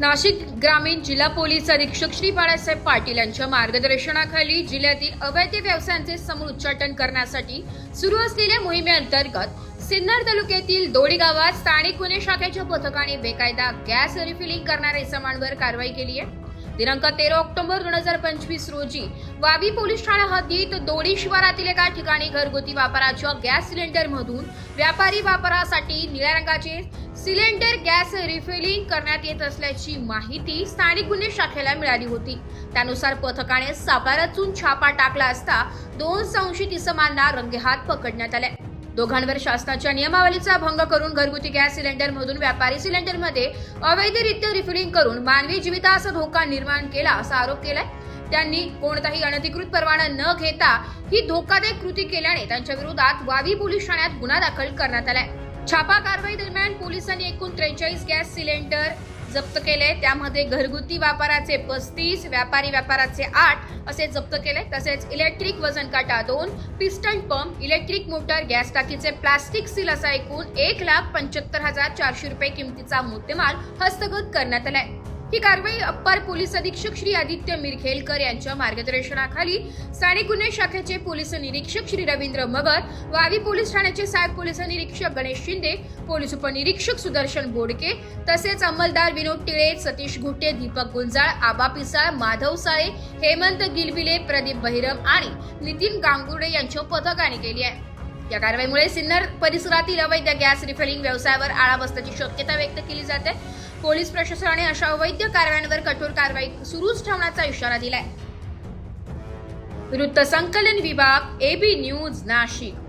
नाशिक ग्रामीण जिल्हा पोलीस अधीक्षक श्री बाळासाहेब पाटील यांच्या मार्गदर्शनाखाली जिल्ह्यातील अवैध व्यवसायांचे समूळ उच्चाटन करण्यासाठी सुरू असलेल्या मोहिमेअंतर्गत सिन्नर तालुक्यातील दोडी गावात स्थानिक गुन्हे शाखेच्या पथकाने बेकायदा गॅस रिफिलिंग करणाऱ्या इसमांवर कारवाई केली आहे. दिनांक तेरा ऑक्टोबर दोन हजार पंचवीस रोजी वावी पोलीस ठाणा हद्दीत दोडी शिवारातील एका ठिकाणी घरगुती वापराच्या गॅस सिलेंडरमधून व्यापारी वापरासाठी निळ्या रंगाचे सिलेंडर गॅस रिफिलिंग करण्यात येत असल्याची माहिती स्थानिक गुन्हे शाखेला मिळाली होती. त्यानुसार पथकाने सापळा रचून छापा टाकला असता दोन संशयित इसमांना रंगेहात पकडण्यात आले. दोघांवर शासनाच्या नियमावलीचा भंग करून घरगुती गॅस सिलेंडरमधून व्यापारी सिलेंडरमध्ये अवैधरित्या रिफिलिंग करून मानवी जीवितास धोका निर्माण केला असा आरोप केलाय. त्यांनी कोणताही अनधिकृत परवाना न घेता ही धोकादायक कृती केल्याने त्यांच्या विरोधात वावी पोलीस ठाण्यात गुन्हा दाखल करण्यात आलाय. छापा कारवाई दरम्यान पोलिसांनी एकूण त्रेचाळीस गॅस सिलेंडर जप्त केले त्यामध्ये घरगुती व्यापाराचे पस्तीस व्यापारी व्यापाराचे आठ असे जप्त केले तसेच इलेक्ट्रिक वजन काटा दोन piston pump electric motor gas टाकीचे plastic seal असा एकूण एक लाख पंच्याहत्तर हजार चारशे रुपये किमतीचा मुद्देमाल हस्तगत करण्यात आलाय. ही कारवाई अप्पर पोलीस अधीक्षक श्री आदित्य मिरखेलकर यांच्या मार्गदर्शनाखाली स्थानिक गुन्हे शाखेचे पोलीस निरीक्षक श्री रवींद्र मगर वावी पोलीस ठाण्याचे साहेब पोलीस निरीक्षक गणेश शिंदे पोलीस उपनिरीक्षक सुदर्शन बोडके तसेच अंमलदार विनोद टिळे सतीश घुटे दीपक गुंजाळ आबा पिसाळ माधव साळे हेमंत गिलबिले प्रदीप बहिरम आणि नितीन गांगुर्डे यांच्या पथकाने केली आहे. या कारवाईमुळे सिन्नर परिसरातील अवैध गॅस रिफिलिंग व्यवसायावर आळा बसल्याची शक्यता व्यक्त केली जाते. पोलीस प्रशासनाने अशा अवैध कारवायांवर कठोर कारवाई सुरूच ठेवण्याचा इशारा दिलाय. वृत्त संकलन विभाग एबी न्यूज नाशिक.